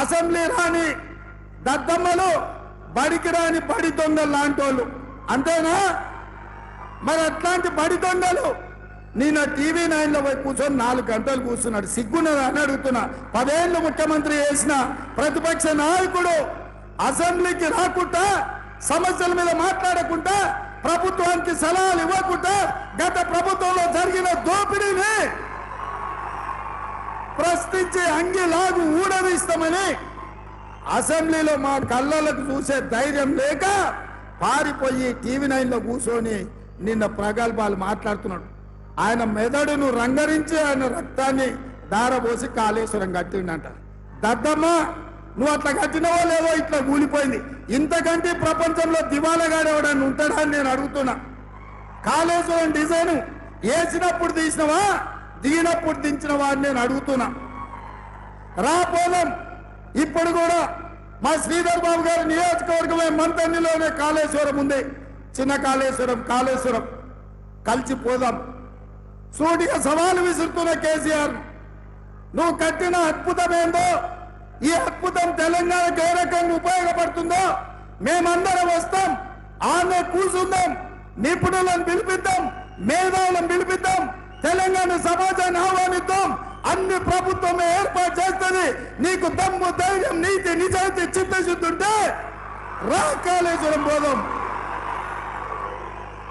Assembly రాని దద్దమ్మలు బడికి రాని బడి దొంగలు లాంటి వాళ్ళు అంతేనా? మరి అట్లాంటి బడి దొంగలు నిన్న టీవీ నైన్లో పోయి కూర్చొని నాలుగు గంటలు కూర్చున్నాడు. సిగ్గున్నదా అని అడుగుతున్నా. పదేళ్ళు ముఖ్యమంత్రి చేసిన ప్రతిపక్ష నాయకుడు అసెంబ్లీకి రాకుండా సమస్యల మీద మాట్లాడకుండా ప్రభుత్వానికి సలహాలు ఇవ్వకుండా గత ప్రభుత్వంలో జరిగిన దో ప్రశ్నించే అంగిలాగు ఊడదీస్తామని అసెంబ్లీలో మా కళ్ళలకు చూసే ధైర్యం లేక పారిపోయి టీవీ నైన్లో కూర్చొని నిన్న ప్రగల్భాలు మాట్లాడుతున్నాడు. ఆయన మెదడును రంగరించి ఆయన రక్తాన్ని దారపోసి కాళేశ్వరం కట్టిండంట. దద్దమ్మ నువ్వు అట్లా కట్టినవో లేవో ఇట్లా కూలిపోయింది. ఇంతకంటే ప్రపంచంలో దివాలగాడు ఉంటాడా అని నేను అడుగుతున్నా. కాళేశ్వరం డిజైన్ వేసినప్పుడు తీసినవా? దిగినప్పుడు దించినవా వారిని నేను అడుగుతున్నా. రాపోలం ఇప్పుడు కూడా మా శ్రీధర్ బాబు గారి నియోజకవర్గమే మంతన్నిలోనే కాళేశ్వరం ఉంది. చిన్న కాళేశ్వరం కాళేశ్వరం. కలిసి పోదాం. సూటిగా సవాలు విసురుతున్న కేసీఆర్ నువ్వు కట్టిన అద్భుతం ఏందో? ఈ అద్భుతం తెలంగాణకు ఏ రకంగా ఉపయోగపడుతుందో? మేమందరం వస్తాం. ఆమె కూర్చుందాం నిపుణులను పిలిపిద్దాం. మేధావులను పిలిపిద్దాం. తెలంగాణ సమాజాన్ని ఆహ్వానిద్దాం. అన్ని ప్రభుత్వమే ఏర్పాటు చేస్తుంది. నీకు దమ్ము ధైర్యం నీతి నిజాయితీ చిత్తశుద్ధి ఉంటే రా కాళేశ్వరం పోదాం.